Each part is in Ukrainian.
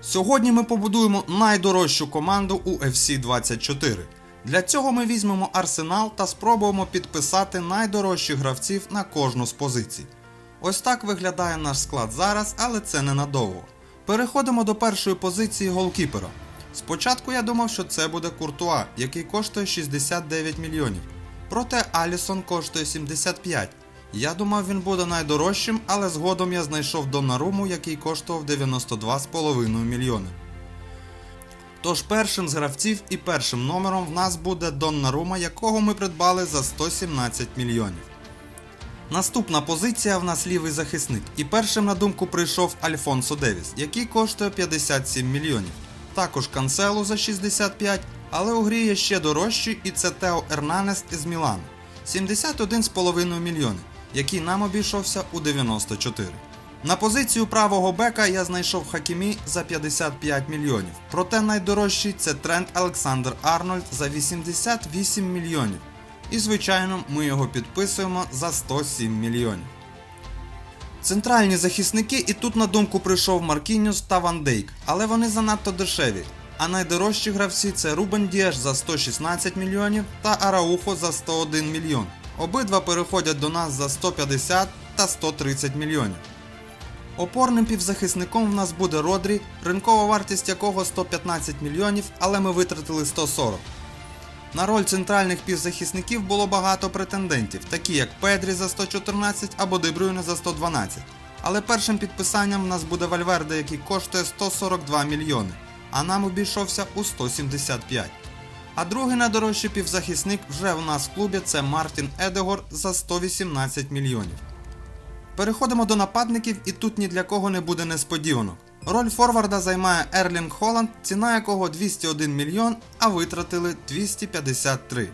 Сьогодні ми побудуємо найдорожчу команду у FC 24. Для цього ми візьмемо арсенал та спробуємо підписати найдорожчих гравців на кожну з позицій. Ось так виглядає наш склад зараз, але це ненадовго. Переходимо до першої позиції голкіпера. Спочатку я думав, що це буде Куртуа, який коштує 69 мільйонів. Проте Алісон коштує 75. Я думав, він буде найдорожчим, але згодом я знайшов Доннаруму, який коштував 92,5 мільйони. Тож першим з гравців і першим номером в нас буде Доннарума, якого ми придбали за 117 мільйонів. Наступна позиція в нас лівий захисник, і першим на думку прийшов Альфонсо Девіс, який коштує 57 мільйонів. Також Канцелу за 65, але у грі є ще дорожчий, і це Тео Ернанес із Мілану 71,5 мільйони, який нам обійшовся у 94. На позицію правого бека я знайшов Хакімі за 55 мільйонів. Проте найдорожчий це Трент Олександр Арнольд за 88 мільйонів. І звичайно, ми його підписуємо за 107 мільйонів. Центральні захисники, і тут на думку прийшов Маркініус та Ван Дейк, але вони занадто дешеві. А найдорожчі гравці це Рубен Дієш за 116 мільйонів та Араухо за 101 мільйон. Обидва переходять до нас за 150 та 130 мільйонів. Опорним півзахисником в нас буде Родрі, ринкова вартість якого 115 мільйонів, але ми витратили 140. На роль центральних півзахисників було багато претендентів, такі як Педрі за 114 або Дебрюйне за 112. Але першим підписанням в нас буде Вальверде, який коштує 142 мільйони, а нам обійшовся у 175. А другий найдорожчий півзахисник вже в нас в клубі це Мартін Едегор за 118 мільйонів. Переходимо до нападників, і тут ні для кого не буде несподіванок. Роль форварда займає Ерлінг Холланд, ціна якого 201 мільйон, а витратили 253.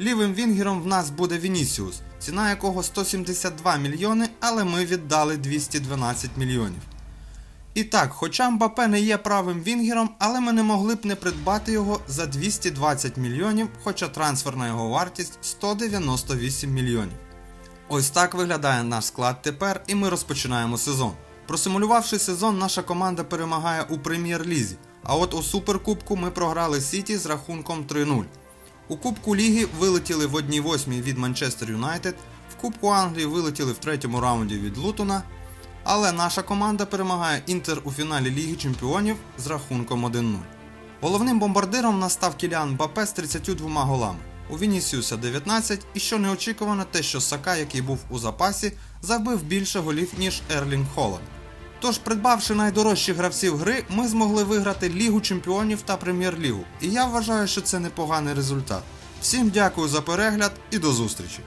Лівим вінгером в нас буде Вінісіус, ціна якого 172 мільйони, але ми віддали 212 мільйонів. І так, хоча Мбапе не є правим вінгером, але ми не могли б не придбати його за 220 мільйонів, хоча трансферна його вартість 198 мільйонів. Ось так виглядає наш склад тепер, і ми розпочинаємо сезон. Просимулювавши сезон, наша команда перемагає у прем'єр-лізі, а от у суперкубку ми програли Сіті з рахунком 3-0. У Кубку Ліги вилетіли в 1-8 від Манчестер Юнайтед, в Кубку Англії вилетіли в третьому раунді від Лутона, але наша команда перемагає Інтер у фіналі Ліги Чемпіонів з рахунком 1-0. Головним бомбардиром нас став Кіліан Бапе з 32 голами. У Вінісіуса 19 і що неочікувано те, що Сака, який був у запасі, забив більше голів, ніж Ерлінг Холланд. Тож, придбавши найдорожчих гравців гри, ми змогли виграти Лігу Чемпіонів та Прем'єр-лігу. І я вважаю, що це непоганий результат. Всім дякую за перегляд і до зустрічі!